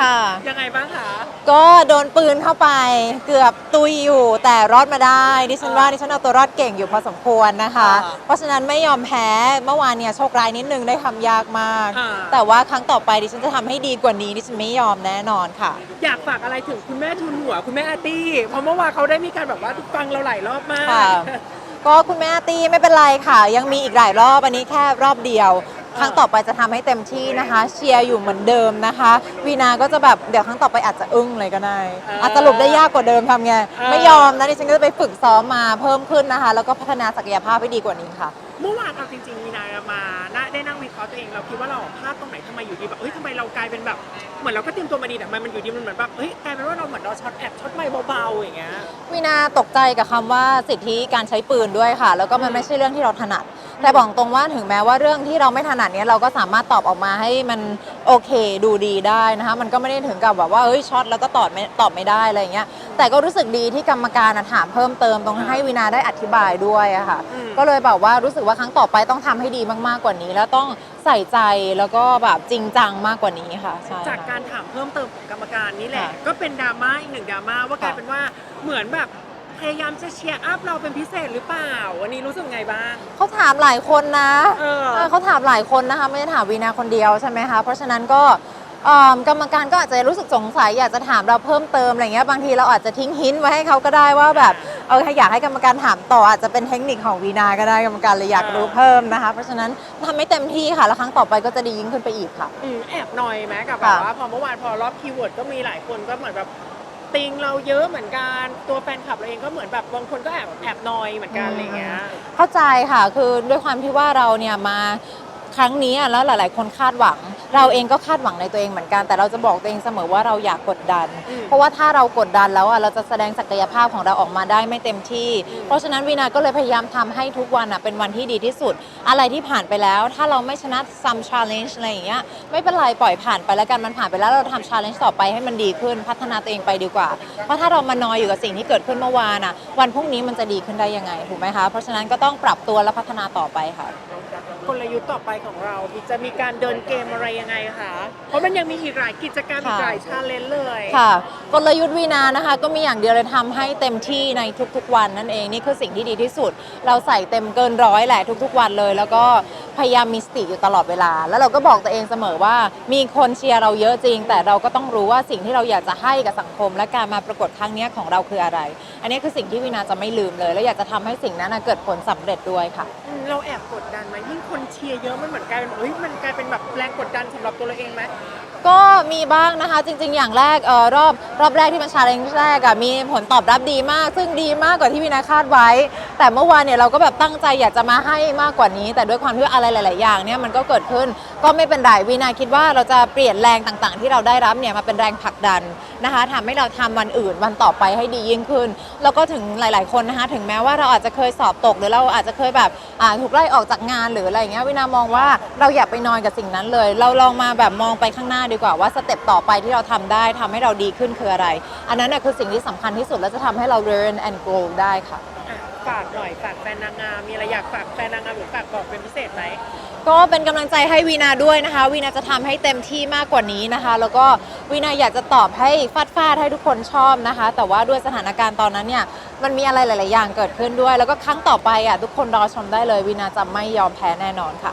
ค่ะ ยังไงบ้างคะก็โดนปืนเข้าไปเกือบตุยอยู่ แต่รอดมาได้ดิฉันว่าดิฉันเอาตัวรอดเก่งอยู่พอสมควรนะคะอ่าเพราะฉะนั้นไม่ยอมแพ้เมื่อวานเนี่ยโชคร้ายนิดนึงได้ทำยากมาก อ่าแต่ว่าครั้งต่อไปดิฉันจะทำให้ดีกว่านี้ดิฉันไม่ยอมแน่นอนค่ะ อยากฝากอะไรถึงคุณแม่ทุนหัว คุณแม่อาร์ตี้เพราะเมื่อวานเขาได้มีการแบบว่าฟังเราหลายรอบมาก ค่ะ ก็คุณแม่อาร์ตี้ไม่เป็นไรค่ะ ยังมีอีกหลายรอบอันนี้แค่รอบเดียว ครั้งต่อไปจะทำให้เต็มที่นะคะ เชียร์อยู่เหมือนเดิมนะคะ วีนาก็จะแบบเดี๋ยวครั้งต่อไปอาจจะอึ้งเลยก็ได้เอออาจสรุปได้ยากกว่าเดิมทำไงเออไม่ยอมนะดิฉันก็จะไปฝึกซ้อมมาเพิ่มขึ้นนะคะ แล้วก็พัฒนาศักยภาพให้ดีกว่านี้ค่ะ เมื่อวานเอาจริงๆมีนามาน่าได้นั่งวิเคราะห์ตัวเองเราคิดว่าเราพลาดตรงไหนทำไมอยู่ดีแบบเฮ้ยทำไมเรากลายเป็นแบบเหมือนเราก็เตรียมตัวมาดีแต่ทำไมมันอยู่ดีมันเหมือนแบบเฮ้ยกลายเป็นว่าเราเหมือนเราช็อตแอบช็อตไม่เบาๆอย่างเงี้ยวีนาตกใจกับคำว่าสิทธิการใช้ปืนด้วยค่ะ แล้วก็มันไม่ใช่เรื่องที่เราถนัด แต่บอกตรงว่าถึงแม้ว่าเรื่องที่เราไม่ถนัดเนี้ยเราก็สามารถตอบออกมาให้มันโอเคดูดีได้นะคะมันก็ไม่ได้ถึงกับแบบว่าเอ้ยช็อตแล้วก็ตอบไม่ตอบไม่ได้อะไรอย่างเงี้ยแต่ก็รู้สึกดีที่กรรมการอะถามเพิ่มเติมตรงให้วีนาได้อธิบายด้วยอะค่ะอืม ก็เลยแบบว่ารู้สึกว่าครั้งต่อไปต้องทำให้ดีมากๆกว่านี้ แล้วต้องใส่ใจแล้วก็แบบจริงจังมากกว่านี้ค่ะใช่จากค่ะ การถามเพิ่มเติมของกรรมการนี่แหละ ค่ะก็เป็นดราม่าอีกหนึ่งดราม่าว่ากลายค่ะเป็นว่าเหมือนแบบ พยายามจะเชียร์อัพเราเป็นพิเศษหรือเปล่า วันนี้รู้สึกไงบ้าง เขาถามหลายคนนะเออเออ เขาถามหลายคนนะคะไม่ได้ถามวีนาคนเดียวใช่ไหมคะเพราะฉะนั้นก็เอิ่มกรรมการก็อาจจะรู้สึกสงสัยอยากจะถามเราเพิ่มเติมอะไรเงี้ยบางทีเราอาจจะทิ้งหินไว้ให้เขาก็ได้ว่าแบบเอออยากให้กรรมการถามต่ออาจจะเป็นเทคนิคของวีนาก็ได้กรรมการเลยอยากรู้เพิ่มนะคะ เพราะฉะนั้นทำให้เต็มที่ค่ะแล้วครั้งต่อไปก็จะดียิ่งขึ้นไปอีกค่ะ อืมแอบหน่อยไหมกับแบบค่ะ ว่าพอเมื่อวานพอรอบคีย์เวิร์ดก็มีหลายคนก็เหมือนแบบ ติงเราเยอะเหมือนกัน ตัวแฟนคลับเราเองก็เหมือนแบบบางคนก็แอบแอบนอยเหมือนกันอะไรเงี้ย เข้าใจค่ะ คือด้วยความที่ว่าเราเนี่ยมาครั้งนี้อะแล้วหลาย ๆ คนคาดหวัง เราเองก็คาดหวังในตัวเองเหมือนกัน แต่เราจะบอกตัวเองเสมอว่าเราอยากกดดันอืมเพราะว่าถ้าเรากดดันแล้วอะเราจะแสดงศักยภาพของเราออกมาได้ไม่เต็มที่อืมเพราะฉะนั้นวีนาก็เลยพยายามทำให้ทุกวันอะเป็นวันที่ดีที่สุด อะไรที่ผ่านไปแล้ว ถ้าเราไม่ชนะ some challenge อะไรอย่างเงี้ยไม่เป็นไรปล่อยผ่านไปแล้วกันมันผ่านไปแล้วเราทำ challenge ต่อไปให้มันดีขึ้น พัฒนาตัวเองไปดีกว่า เพราะถ้าเรามานอยอยู่กับสิ่งที่เกิดขึ้นเมื่อวานอะวันพรุ่งนี้มันจะดีขึ้นได้ยังไงถูกไหมคะเพราะฉะนั้นก็ต้องปรับตัวและพัฒนาต่อไปค่ะกลยุทธ์ต่อไปของเราจะมีการเดินเกมอะไรยังไงคะ เพราะมันยังมีอีกหลายกิจกรรมอีกค่ะหลายชาเลนจ์เลย ค่ะกลยุทธ์วีนานะคะ ก็มีอย่างเดียวเลยทำให้เต็มที่ในทุกๆวันนั่นเองนี่คือสิ่งที่ดีที่สุด เราใส่เต็มเกินร้อยแหละทุกๆวันเลย แล้วก็ พยายามมีสติอยู่ตลอดเวลา แล้วเราก็บอกตัวเองเสมอว่า มีคนเชียร์เราเยอะจริง แต่เราก็ต้องรู้ว่าสิ่งที่เราอยากจะให้กับสังคม และการมาประกวดครั้งนี้ของเราคืออะไร อันนี้คือสิ่งที่วินาจะไม่ลืมเลย และอยากจะทำให้สิ่งนั้นนะเกิดผลสำเร็จด้วยค่ะ เราแอบกดดันไหมยิ่งคนเชียร์เยอะมันเหมือนกลายเป็นเฮ้ยมันกลายเป็นแบบแรงกดดันสำหรับตัวเราเองไหม ก็มีบ้างนะคะ จริง ๆ อย่างแรกเออรอบรอบแรกที่เป็นชาเลนจ์แรกอะมีผลตอบรับดีมาก ซึ่งดีมากกว่าที่วินาคาดไว้ แต่เมื่อวานเนี่ยเราก็แบบตั้งใจอยากจะมาให้มากกว่านี้ แต่ด้วยความที่อะไรหลาย ๆ อย่างเนี่ยมันก็เกิดขึ้นก็ไม่เป็นไรวินาคิดว่าเราจะเปลี่ยนแรงต่าง ๆ ที่เราได้รับเนี่ยมาเป็นแรงผลักดันนะคะทำให้เราทำวันอื่นวันต่อไปให้ดียิ่งขึ้น แล้วก็ถึงหลาย ๆ คนนะคะถึงแม้ว่าเราอาจจะเคยสอบตกหรือเราอาจจะเคยแบบถูกไล่ออกจากงานหรืออะไรเงี้ยวินามองว่าเราอย่าไปนอนกับสิ่งนั้นเลย เราลองมาแบบมองไปข้างหน้าดีกว่าว่าสเต็ปต่อไปที่เราทำได้ทำให้เราดีขึ้นคืออะไร อันนั้นน่ะคือสิ่งที่สำคัญที่สุดและจะทำให้เรา learn and grow ได้ค่ะอะฝากหน่อยฝากแฟนนางงามมีอะไรอยากฝากแฟนนางงามหรือฝากบอกเป็นพิเศษไหมก็เป็นกำลังใจให้วีนาด้วยนะคะ วีนาจะทำให้เต็มที่มากกว่านี้นะคะ แล้วก็วีนาอยากจะตอบให้ฟาดฟาดๆให้ทุกคนชอบนะคะ แต่ว่าด้วยสถานการณ์ตอนนั้นเนี่ยมันมีอะไรหลาย ๆ อย่างเกิดขึ้นด้วย แล้วก็ครั้งต่อไปอะทุกคนรอชมได้เลยวีนาจะไม่ยอมแพ้แน่นอนค่ะ